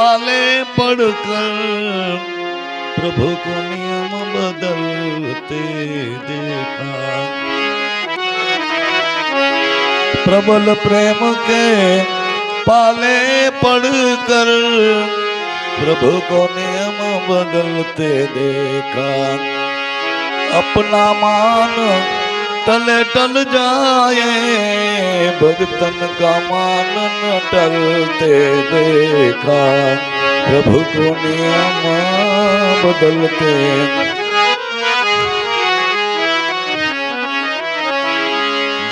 पाले पड़कर प्रभु को नियम बदलते देखा प्रबल प्रेम के पाले पड़कर प्रभु को नियम बदलते देखा अपना मान टले टल जाए भगतन का मान न टलते देखा। प्रभु को नियम बदलते।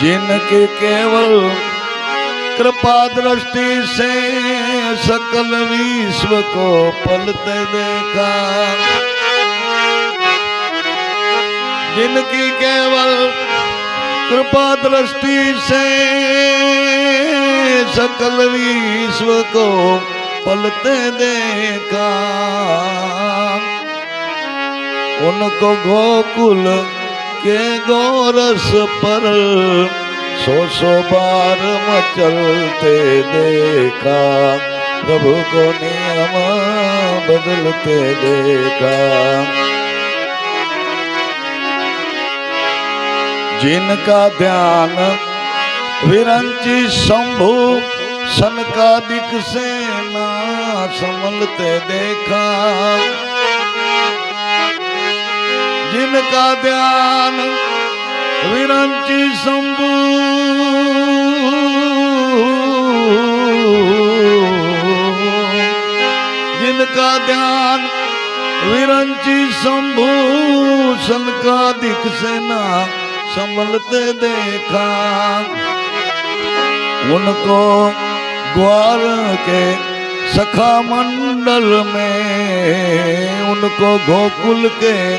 जिनके केवल कृपा दृष्टि से सकल विश्व को पलते देखा। जिनकी केवल कृपा दृष्टि से सकल विश्व को पलते देखा। उनको गोकुल के गोरस पर सौ सौ बार मचलते देखा। प्रभु को नियम बदलते देखा। जिनका ध्यान विरंची शंभु सनकादिक से ना संभलते देखा। जिनका ध्यान विरंची शंभु, जिनका ध्यान विरंची शंभु सनकादिक से ना संभलते देखा। उनको ग्वार के सखा मंडल में, उनको गोकुल के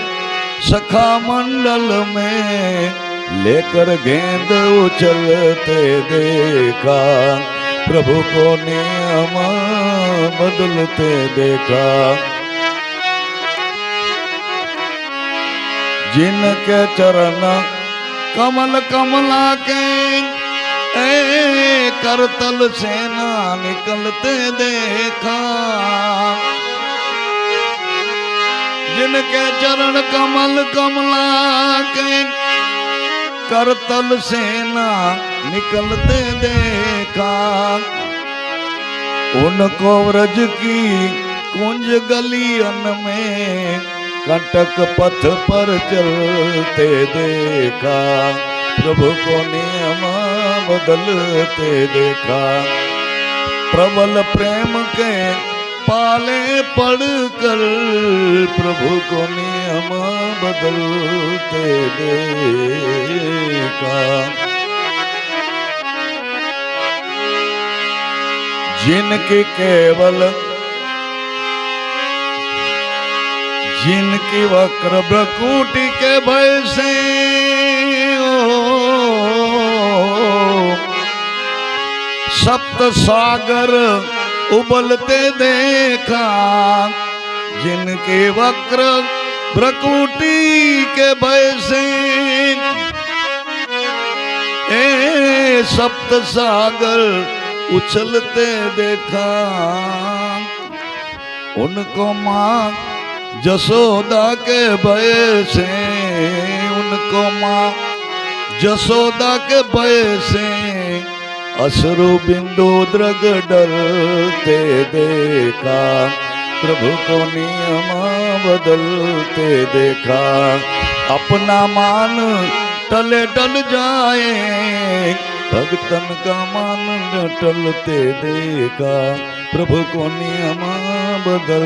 सखा मंडल में लेकर गेंद उछलते देखा। प्रभु को नियम बदलते देखा। जिनके चरण कमल कमला के ए करतल सेना निकलते देखा जिनके चरण कमल कमला के करतल सेना निकलते देखा उनको व्रज की कुंज गलियन में कंटक पथ पर चलते देखा, प्रभु को नियम बदलते देखा। प्रबल प्रेम के पाले पड़कर प्रभु को नियम बदलते देखा। जिनके केवल जिनकी वक्र भ्रकुटी के भय से सप्त सागर उबलते देखा, जिनके वक्र भ्रकुटी के भय से। ए, सप्त सागर उछलते देखा, उनको माँ जसोदा के भय से उनको माँ, जसोदा के भय से अश्रु बिंदु द्रग डरते देखा, प्रभु को नियम बदलते देखा। अपना मान टले टल जाए, भगतन का मान टलते देखा। प्रभु को नियम बदल